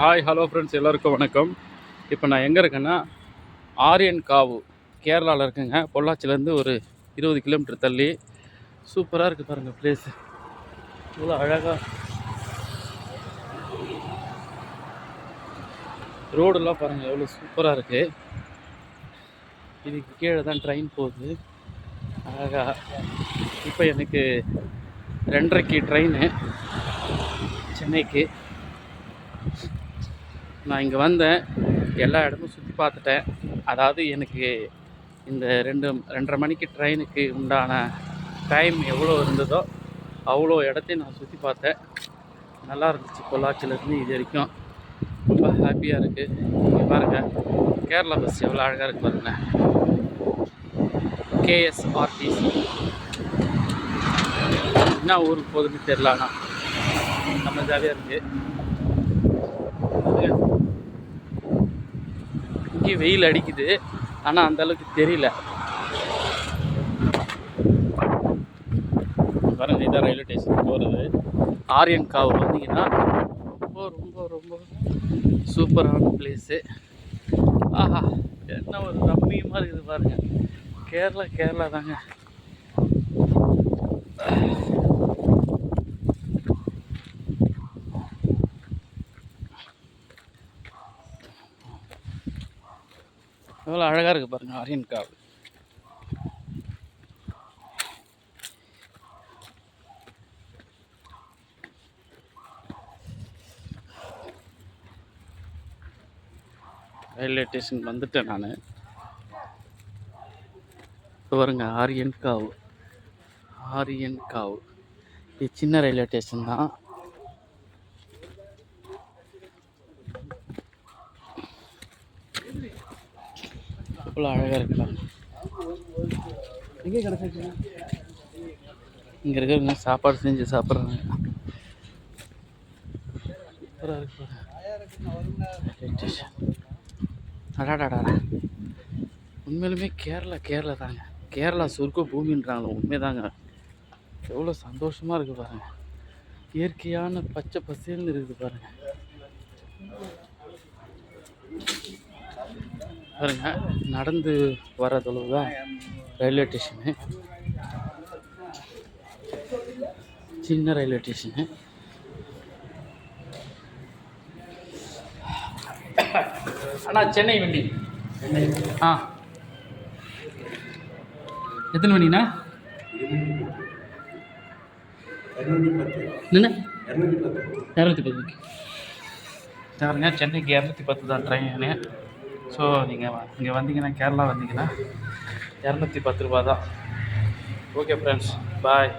Hi hello friends எல்லாருக்கும் வணக்கம். இப்போ நான் எங்கே இருக்கேன்னா ஆரியன் காவு கேரளாவில் இருக்குங்க. பொள்ளாச்சிலேருந்து ஒரு இருபது கிலோமீட்டர் தள்ளி. சூப்பராக இருக்குது பாருங்கள் பிளேஸ் இவ்வளோ அழகாக ரோடெல்லாம் பாருங்கள் எவ்வளோ சூப்பராக இருக்குது இதுக்கு கீழே தான் ட்ரெயின் போகுது. அழகாக இப்போ எனக்கு ரெண்டரைக்கு ட்ரெயின் சென்னைக்கு. நான் இங்கே வந்தேன். எல்லா இடமும் சுற்றி பார்த்துட்டேன். அதாவது எனக்கு இந்த ரெண்டு ரெண்டரை மணிக்கு ட்ரெயினுக்கு உண்டான டைம் எவ்வளோ இருந்ததோ அவ்வளோ இடத்தையும் நான் சுற்றி பார்த்தேன். நல்லா இருந்துச்சு பொள்ளாச்சியிலேருந்து இது வரைக்கும். ரொம்ப ஹாப்பியாக இருக்குது பாருங்கள் கேரளா பஸ் எவ்வளோ அழகாக இருக்குது பாருங்கள் கேஎஸ்ஆர்டிசி என்ன ஊருக்கு போகுதுன்னு தெரிலண்ணா ஆனால் நம்ம ஜாலியாக இருக்குது இங்கே வெயில் அடிக்குது. ஆனால் அந்த அளவுக்கு தெரியல. பாருங்க இதான் ரயில்வே ஸ்டேஷன் போகிறது ஆரியன் காவு வந்தீங்கன்னா ரொம்ப ரொம்ப ரொம்ப சூப்பரான பிளேஸு ஆஹா என்ன ஒரு ரம்மியமாக இருக்குது பாருங்கள் கேரளா கேரளா தாங்க. எவ்வளோ அழகாக இருக்குது பாருங்கள் ஆரியன் காவு ரயில்வே ஸ்டேஷன் வந்துட்டேன் நான். பாருங்க ஆரியன் காவு ஆரியன் காவு இது சின்ன ரயில்வே ஸ்டேஷன் தான். இவ்வளோ அழகாக இருக்கலாம் எங்கே கிடச்சிச்சு இங்கே இருக்கிறவங்க சாப்பாடு செஞ்சு சாப்பிட்றாங்க. அடாடாடா. உண்மையிலுமே கேரளா கேரளா தாங்க. கேரளா சொர்க்க பூமின்றாங்க உண்மைதாங்க. எவ்வளோ சந்தோஷமாக இருக்குது பாருங்க. இயற்கையான பச்சை பசேல்னு இருக்குது பாருங்க. பாருங்க நடந்து வர தொலைவு தான் ரயில்வே ஸ்டேஷனு. சின்ன ரயில்வே ஸ்டேஷனு. அண்ணா சென்னை வண்டி. ஆ. எத்தனை மணிண்ணா என்ன இரநூத்தி பத்து. பாருங்க சென்னைக்கு இரநூத்தி பத்து தான் ட்ரெயினு ஸோ நீங்கள் இங்கே வந்தீங்கன்னா கேரளா வந்தீங்கன்னா இரநூத்தி பத்து ரூபா தான். Okay friends bye